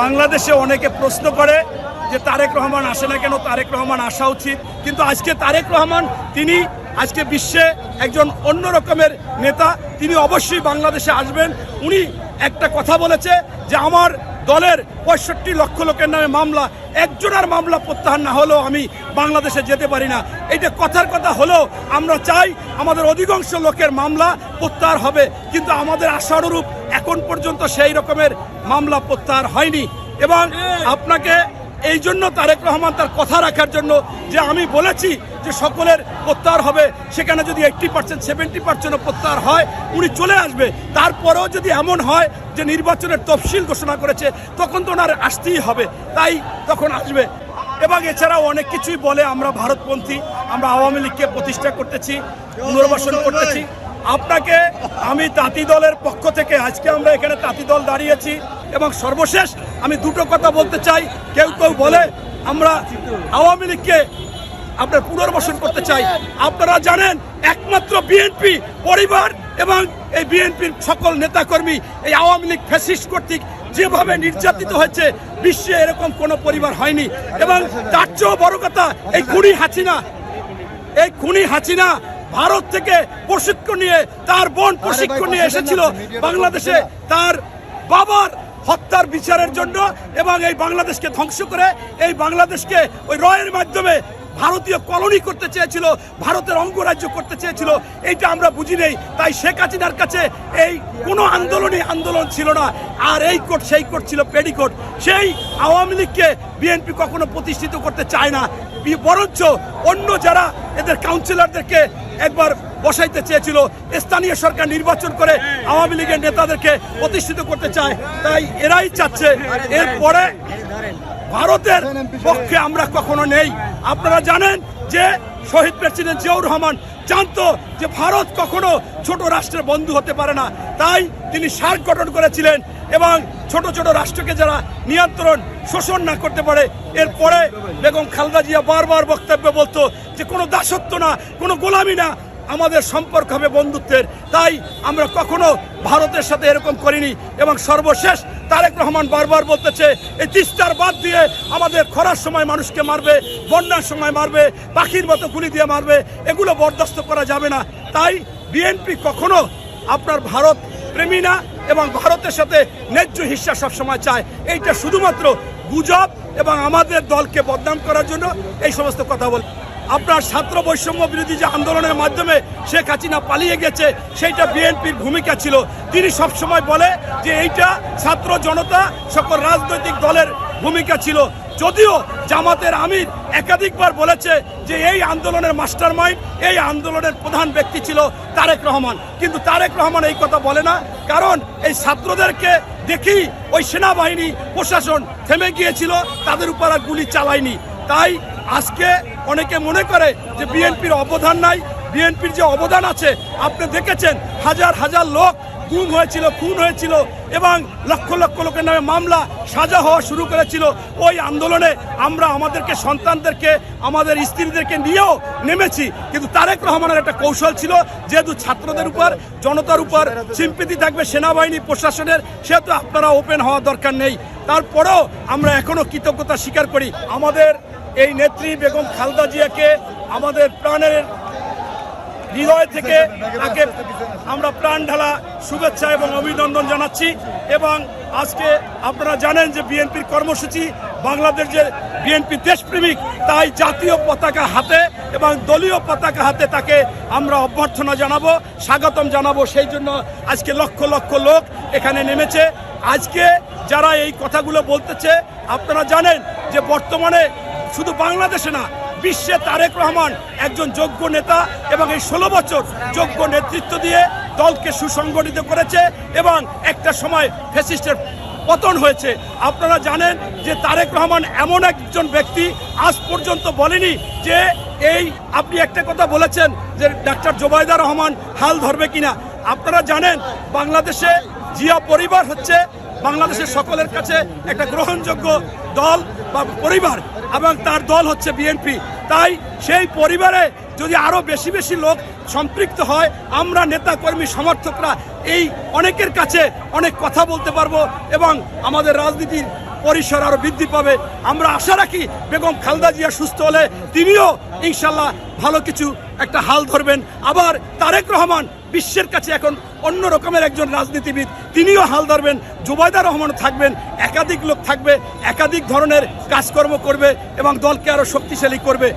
বাংলাদেশে অনেকে প্রশ্ন করে যে তারেক রহমান আসে না কেন? তারেক রহমান আসা উচিত। কিন্তু আজকে তারেক রহমান, তিনি আজকে বিশ্বে একজন অন্য রকমের নেতা। তিনি অবশ্যই বাংলাদেশে আসবেন। উনি একটা কথা বলেছে যে, আমার দলের পঁয়ষট্টি লক্ষ লোকের নামে মামলা, একজনের মামলা প্রত্যাহার না হলেও আমি বাংলাদেশে যেতে পারি না। এটা কথার কথা হলেও আমরা চাই আমাদের অধিকাংশ লোকের মামলা প্রত্যাহার হবে। কিন্তু আমাদের আশানুরূপ এখন পর্যন্ত সেই রকমের মামলা প্রত্যাহার হয়নি। এবং আপনাকে এই জন্য তারেক রহমান তার কথা রাখার জন্য যে আমি বলেছি যে সকলের প্রত্যাহার হবে, সেখানে যদি এইট্টি পার্সেন্ট সেভেন্টি পার্সেন্টও প্রত্যাহার হয়, উনি চলে আসবে। তারপরেও যদি এমন হয় যে নির্বাচনের তফসিল ঘোষণা করেছে, তখন তো ওনার আসতেই হবে। তাই তখন আসবে। এবং এছাড়াও অনেক কিছুই বলে আমরা ভারতপন্থী, আমরা আওয়ামী লীগকে প্রতিষ্ঠা করতেছি, পুনর্বাসন করতেছি। আপনাকে আমি তাঁতি দলের পক্ষ থেকে আজকে আমরা এখানে তাঁতি দল দাঁড়িয়েছি এবং সর্বশেষ আমি দুটো কথা বলতে চাই। কেউ কেউ বলে আমরা আওয়ামী লীগকে আপনার পুনর্বাসন করতে চাই। আপনারা জানেন, একমাত্র বিএনপি পরিবার এবং এই বিএনপির সকল নেতাকর্মী এই আওয়ামী লীগ ফ্যাসিস্ট কর্তৃক যেভাবে নির্যাতিত হয়েছে, বিশ্বে এরকম কোনো পরিবার হয়নি। এবং তার চেয়েও বড় কথা, এই খুনি হাসিনা, এই খুনি হাসিনা ভারত থেকে প্রশিক্ষণ নিয়ে তার বোন প্রশিক্ষণ নিয়ে এসেছিল বাংলাদেশে তার বাবার হত্যার বিচারের জন্য এবং এই বাংলাদেশকে ধ্বংস করে এই বাংলাদেশকে ওই রয়ের মাধ্যমে ভারতীয় কলোনি করতে চেয়েছিল ভারতের অঙ্গরাজ্য করতে চেয়েছিল এইটা আমরা বুঝি নেই। তাই শেখ হাসিনার কাছে এই কোনো আন্দোলনই আন্দোলন ছিল না। আর এই কোট সেই কোর্ট ছিল পেডিকোট সেই আওয়ামী লীগকে বিএনপি কখনো প্রতিষ্ঠিত করতে চায় না। বরঞ্চ অন্য যারা এদের কাউন্সিলরদেরকে একবার বসাইতে চেয়েছিল। স্থানীয় সরকার নির্বাচন করে আওয়ামী লীগের নেতাদেরকে প্রতিষ্ঠিত করতে চায়। তাই এরাই চাচ্ছে। এরপরে ভারতের পক্ষে আমরা কখনো নেই। আপনারা জানেন যে শহীদ প্রেসিডেন্ট জিয়াউর রহমান জানতো যে ভারত কখনো ছোট রাষ্ট্রের বন্ধু হতে পারে না। তাই তিনি সার্ক গঠন করেছিলেন। এবং ছোট ছোট রাষ্ট্রকে যারা নিয়ন্ত্রণ, শোষণ না করতে পারে, এরপরে বেগম খালেদা জিয়া বারবার বক্তব্য বলতো যে কোনো দাসত্ব না, কোনো গোলামি না, আমাদের সম্পর্ক হবে বন্ধুত্বের। তাই আমরা কখনো ভারতের সাথে এরকম করিনি এবং সর্বশেষ তারেক রহমান বারবার বলতেছে, এই তিস্তার বাদ দিয়ে আমাদের খরার সময় মানুষকে মারবে, বন্যার সময় মারবে, পাখির মতো গুলি দিয়ে মারবে, এগুলো বরদাস্ত করা যাবে না। তাই বিএনপি কখনো আপনার ভারত প্রেমী না এবং ভারতের সাথে ন্যায্য হিসা সবসময় চায়। এইটা শুধুমাত্র গুজব এবং আমাদের দলকে বদনাম করার জন্য এই সমস্ত কথা বল আপনার ছাত্র বৈষম্য বিরোধী যে আন্দোলনের মাধ্যমে শেখ হাসিনা পালিয়ে গেছে, সেইটা বিএনপির ভূমিকা ছিল। তিনি সবসময় বলে যে এইটা ছাত্র জনতা, সকল রাজনৈতিক দলের ভূমিকা ছিল। যদিও জামাতের আমির একাধিকবার বলেছে যে এই আন্দোলনের মাস্টার মাইন্ড এই আন্দোলনের প্রধান ব্যক্তি ছিল তারেক রহমান। কিন্তু তারেক রহমান এই কথা বলে না, কারণ এই ছাত্রদেরকে দেখি ওই সেনাবাহিনী, প্রশাসন থেমে গিয়েছিল, তাদের উপর আর গুলি চালায়নি। তাই আজকে অনেকে মনে করে যে বিএনপির অবদান নাই, বিএনপির যে অবদান আছে, আপনি দেখেছেন, হাজার হাজার লোক গুম হয়েছিল, খুন হয়েছিল এবং লক্ষ লক্ষ লোকের নামে মামলা, সাজা হওয়া শুরু করেছিল। ওই আন্দোলনে আমরা আমাদেরকে, সন্তানদেরকে, আমাদের স্ত্রীদেরকে নিয়েও নেমেছি। কিন্তু তারেক রহমানের একটা কৌশল ছিল, যেহেতু ছাত্রদের উপর, জনতার উপর সিম্পিতি থাকবে সেনাবাহিনী, প্রশাসনের, সেহেতু আপনারা ওপেন হওয়া দরকার নেই। তারপরেও আমরা এখনও কৃতজ্ঞতা স্বীকার করি, আমাদের এই নেত্রী বেগম খালদা জিয়াকে আমাদের প্রাণের হৃদয় থেকে তাকে আমরা প্রাণ ঢালা শুভেচ্ছা এবং অভিনন্দন জানাচ্ছি। এবং আজকে আপনারা জানেন যে বিএনপির কর্মসূচি বাংলাদেশ যে বিএনপি দেশপ্রেমিক, তাই জাতীয় পতাকা হাতে এবং দলীয় পতাকা হাতে তাকে আমরা অভ্যর্থনা জানাব, স্বাগতম জানাব। সেই জন্য আজকে লক্ষ লক্ষ লোক এখানে নেমেছে। আজকে যারা এই কথাগুলো বলতেছে, আপনারা জানেন যে বর্তমানে শুধু বাংলাদেশে না, বিশ্বে তারেক রহমান একজন যোগ্য নেতা এবং এই ষোলো বছর যোগ্য নেতৃত্ব দিয়ে দলকে সুসংগঠিত করেছে এবং একটা সময় ফেসিস্টের পতন হয়েছে। আপনারা জানেন যে তারেক রহমান এমন একজন ব্যক্তি, আজ পর্যন্ত বলেনি যে এই আপনি একটা কথা বলেছেন যে ডাক্তার জোবাইদা রহমান হাল ধরবে কিনা। আপনারা জানেন বাংলাদেশে জিয়া পরিবার হচ্ছে বাংলাদেশের সকলের কাছে একটা গ্রহণযোগ্য দল বা পরিবার। এবং তার দল হচ্ছে বিএনপি তাই সেই পরিবারে যদি আরও বেশি বেশি লোক সম্পৃক্ত হয়, আমরা নেতা কর্মী সমর্থকরা এই অনেকের কাছে অনেক কথা বলতে পারব এবং আমাদের রাজনীতির পরিসর আরও বৃদ্ধি পাবে। আমরা আশা রাখি বেগম খালদা জিয়া সুস্থ হলে তিনিও ইনশাল্লাহ ভালো কিছু একটা হাল ধরবেন। আবার তারেক রহমান বিশ্বের কাছে এখন অন্য রকমের একজন রাজনীতিবিদ, তিনিও হাল ধরবেন, জুবাইদা রহমান থাকবেন, একাধিক লোক থাকবে, একাধিক ধরনের কাজকর্ম করবে এবং দলকে আরও শক্তিশালী করবে।